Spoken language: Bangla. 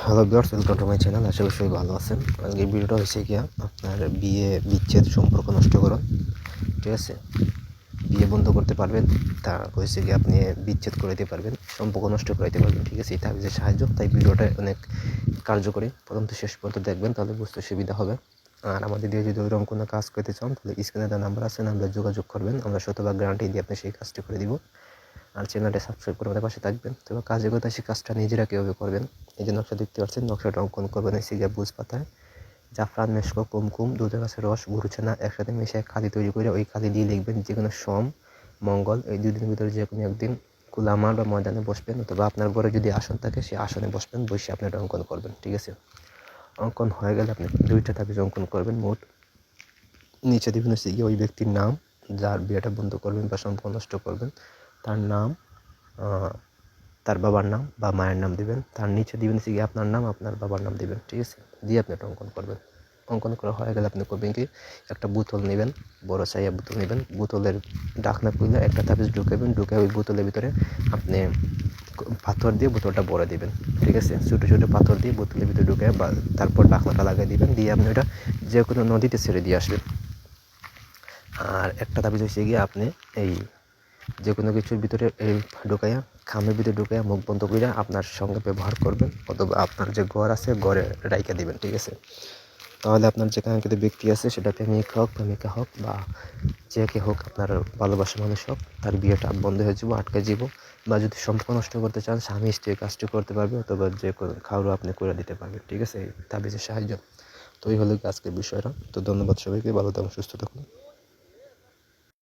Hello viewers welcome to my channel আশা করি সবাই ভালো আছেন। আজকে ভিডিওটা হয়েছে কি আপনার বিয়ে বিচ্ছেদ সম্পর্ক নষ্ট করুন ঠিক আছে? বিয়ে বন্ধ করতে পারবেন, তা হয়েছে কি আপনি বিচ্ছেদ করে দিতে পারবেন, সম্পর্ক নষ্ট করে দিতে পারবেন, ঠিক আছে? এটা যে সাহায্য, তাই ভিডিওটা অনেক কার্যকরী। প্রথম তো শেষ পর্যন্ত দেখবেন, তাহলে বুঝতে সুবিধা হবে। আর আমাদের দিয়ে যদি ওইরকম কোনো কাজ করতে চান, তাহলে স্ক্রিনে দেওয়া নাম্বার আছে নাম্বার যোগাযোগ করবেন। আমরা শতভাগ গ্যারান্টি দিয়ে আপনি সেই কাজটি করে দিব। আর চ্যানেলটা সাবস্ক্রাইব করে আমাদের পাশে থাকবেন। তবে কাজে কথা, সেই কাজটা নিজেরা কীভাবে করবেন, এই যে নকশা দেখতে পাচ্ছেন, নকশাটা অঙ্কন করবেন, এই সিগা বুঝ পাতায় জাফরান, মেশকো, কুমকুম, দুধের গাছের রস গুরুছানা একসাথে মিশে খাদি তৈরি করে ওই খাদি দিয়ে লিখবেন যে কোনো সোম, মঙ্গল, এই দুই দিনের ভিতরে যে কোনো একদিন কুলামার বা ময়দানে বসবেন, অথবা আপনার ঘরে যদি আসন থাকে, সেই আসনে বসবেন, বসে আপনি এটা অঙ্কন করবেন, ঠিক আছে? অঙ্কন হয়ে গেলে আপনি দুইটা তাবিজ অঙ্কন করবেন, মোট। নিচে দিবেন হচ্ছে ওই ব্যক্তির নাম, যার বিয়েটা বন্ধ করবেন বা সম্পর্ক নষ্ট করবেন। তার নাম তার বাবার নাম বা মায়ের নাম দিবেন। তার নিচে দিবেন হচ্ছে গিয়ে আপনার নাম, আপনার বাবার নাম দিবেন, ঠিক আছে? দিয়ে আপনি একটা অঙ্কন করবেন। অঙ্কন করা হয়ে গেলে আপনি করবেন কি, একটা বোতল নেবেন, বড় চাইয়া বোতল নেবেন। বোতলের ডাকনা খুলে একটা তাবিজ ঢুকাবেন, ঢুকে ওই বোতলের ভিতরে আপনি পাথর দিয়ে বোতলটা ভরে দিবেন, ঠিক আছে? ছোটো ছোটো পাথর দিয়ে বোতলের ভিতরে ঢুকে বা তারপর ডাকনাটা লাগিয়ে দিবেন, দিয়ে আপনি ওটা যে কোনো নদীতে ছেড়ে দিয়ে আসবেন। আর একটা তাবিজ হচ্ছে গিয়ে আপনি এই যে কোনো কিছুর ভিতরে এই ঢুকাইয়া, খামের ভিতরে ঢুকাইয়া মুখ বন্ধ করিয়া আপনার সঙ্গে ব্যবহার করবেন অথবা আপনার যে ঘর আছে, ঘরে রাইকা দিবেন, ঠিক আছে? তাহলে আপনার যে কাঙ্ক্ষিত ব্যক্তি আছে, সেটা প্রেমিক হোক, প্রেমিকা হোক বা যে কে হোক, আপনার ভালোবাসা মানুষ হোক, তার বিয়েটা বন্ধ হয়ে যাব, আটকে যাব বা যদি সম্পর্ক নষ্ট করতে চান, স্বামী স্ত্রী কাজটি করতে পারবে অথবা যে কোনো খাওয়ারও আপনি করে দিতে পারবেন, ঠিক আছে? তাবিজের সাহায্য। তো এই হলো আজকের বিষয়টা। তো ধন্যবাদ সবাইকে, ভালো থাকুন, সুস্থ থাকুন।